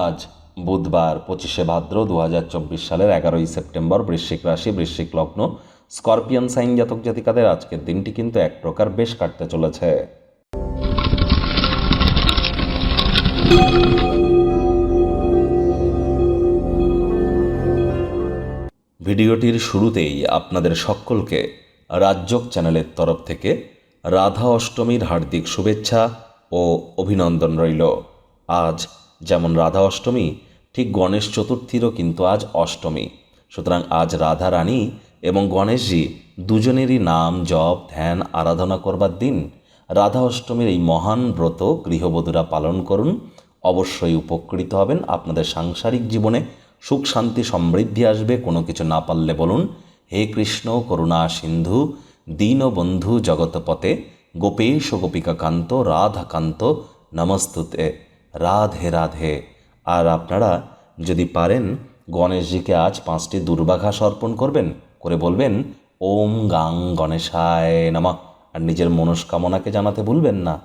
আজ বুধবার পঁচিশে ভাদ্র দু হাজার চব্বিশ সালের এগারোই সেপ্টেম্বর বৃশ্চিক রাশি, বৃশ্চিক লগ্ন। স্করপিয়ান সাইন জাতক জাতিকাদের আজকের দিনটি কিন্তু এক প্রকার বেশ কাটতে চলেছে। ভিডিওটির শুরুতেই আপনাদের সকলকে রাজ্যক চ্যানেলের তরফ থেকে রাধা অষ্টমীর হার্দিক শুভেচ্ছা ও অভিনন্দন রইল। আজ যেমন রাধা অষ্টমী, ঠিক গণেশ চতুর্থীরও কিন্তু আজ অষ্টমী। সুতরাং আজ রাধা রানী এবং গণেশজি দুজনেরই নাম, জপ, ধ্যান, আরাধনা করবার দিন রাধা অষ্টমীর এই মহান ব্রত গৃহবধূরা পালন করুন। অবশ্যই উপকৃত হবেন। আপনাদের সাংসারিক জীবনে সুখ, শান্তি, সমৃদ্ধি আসবে। কোনো কিছু না পারলে বলুন, হে কৃষ্ণ, করুণা, সিন্ধু, দীনবন্ধু জগৎপতে গোপেশ, গোপিকাকান্ত, রাধাকান্ত, নমস্তুতে। রাধে রাধে। আর আপনারা যদি পারেন, গণেশজিকে আজ পাঁচটি দুর্বাঘাস অর্পণ করবেন, করে বলবেন, ওম গাং গণেশায় নামা। আর নিজের মনস্কামনাকে জানাতে ভুলবেন না।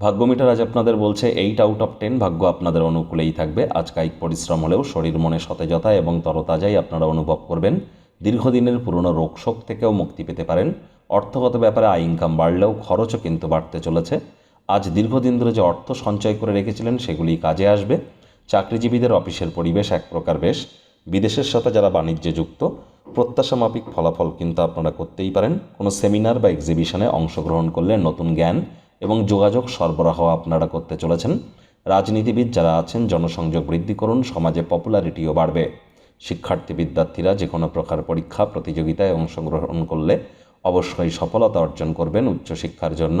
ভাগ্যমিটার আজ আপনাদের বলছে, এইট আউট অফ টেন ভাগ্য আপনাদের অনুকূলেই থাকবে। আজ কায়িক পরিশ্রম হলেও শরীর মনে সতেজতা এবং তরতাজাই আপনারা অনুভব করবেন। দীর্ঘদিনের পুরনো রোগশোক থেকেও মুক্তি পেতে পারেন। অর্থগত ব্যাপারে আয় ইনকাম বাড়লেও খরচও কিন্তু বাড়তে চলেছে। আজ দীর্ঘদিন ধরে যে অর্থ সঞ্চয় করে রেখেছিলেন সেগুলি কাজে আসবে। চাকরিজীবীদের অফিসের পরিবেশ এক প্রকার বেশ। বিদেশের সাথে যারা বাণিজ্যে যুক্ত প্রত্যাশা ফলাফল কিন্তু আপনারা করতেই পারেন। কোনো সেমিনার বা এক্সিবিশনে অংশগ্রহণ করলে নতুন জ্ঞান এবং যোগাযোগ সরবরাহ আপনারা করতে চলেছেন। রাজনীতিবিদ যারা আছেন, জনসংযোগ বৃদ্ধি করুন, সমাজে পপুলারিটিও বাড়বে। শিক্ষার্থী বিদ্যার্থীরা যে কোনো প্রকার পরীক্ষা, প্রতিযোগিতায় অংশগ্রহণ করলে অবশ্যই সফলতা অর্জন করবেন উচ্চশিক্ষার জন্য।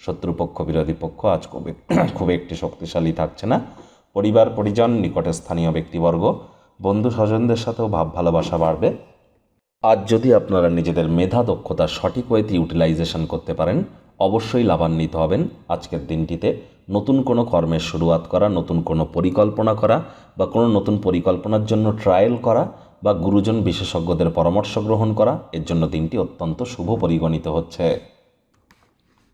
শত্রুপক্ষ, বিরোধী পক্ষ আজ খুব খুব একটি শক্তিশালী থাকছে না। পরিবার, পরিজন, নিকটে স্থানীয় ব্যক্তিবর্গ, বন্ধু স্বজনদের সাথেও ভাব, ভালোবাসা বাড়বে। আজ যদি আপনারা নিজেদের মেধা, দক্ষতা, সঠিক ওয়েতে ইউটিলাইজেশন করতে পারেন, অবশ্যই লাভান্বিত হবেন। আজকের দিনটিতে নতুন কোনো কর্মের শুরুয়াত করা, নতুন কোনো পরিকল্পনা করা বা কোনো নতুন পরিকল্পনার জন্য ট্রায়াল করা বা গুরুজন বিশেষজ্ঞদের পরামর্শ গ্রহণ করা, এর জন্য দিনটি অত্যন্ত শুভ পরিগণিত হচ্ছে।